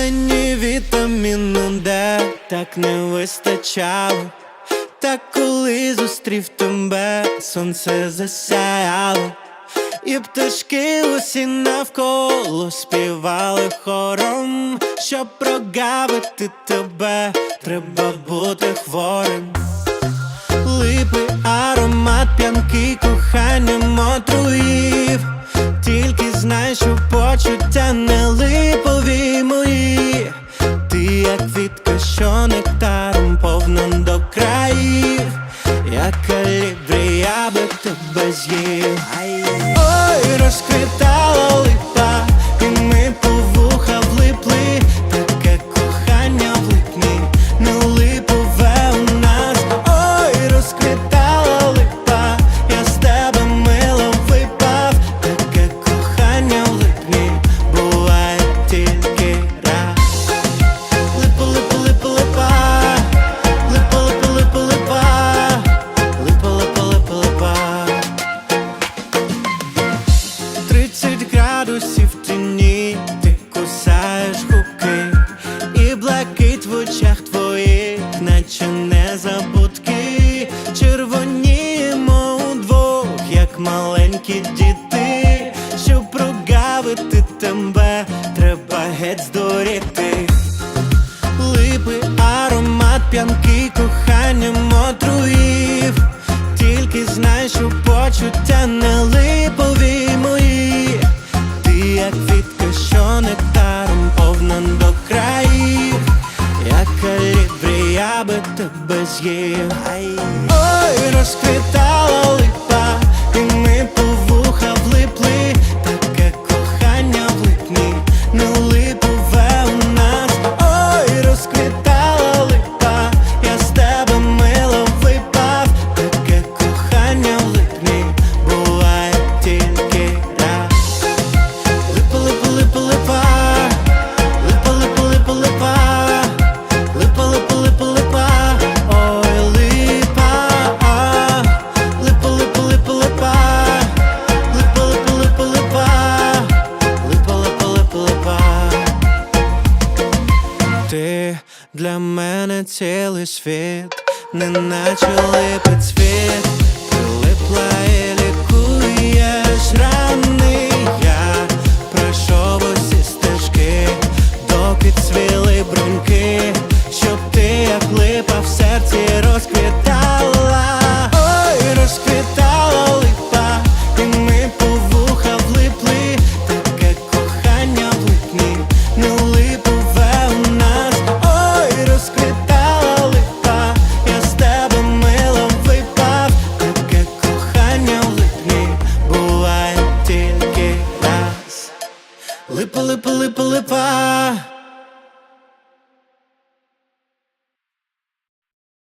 мені вітаміну де так не вистачало, так коли зустрів тебе, сонце засяяло, і пташки усі навколо співали хором, щоб прогавити тебе, треба бути хворим. Почуття не липові мої. Ти як квітка, що нектаром повна до країв. Як калібрі, я би тебе з'їв маленькі діти, щоб прогавити тебе, треба геть здуріти. Липи, аромат п'янки коханням отруїв Тільки знай, що почуття не липові мої. Ти як квітка, що нектаром повна до країв. Як калібрі, я би тебе з'їв. Ой, розквітала ти для мене цілий світ, неначе липить цвіт, прилипла і лікуєш рани. Я пройшов усі стежки, доки цвіли бруньки, Липа, липа, липа, липа.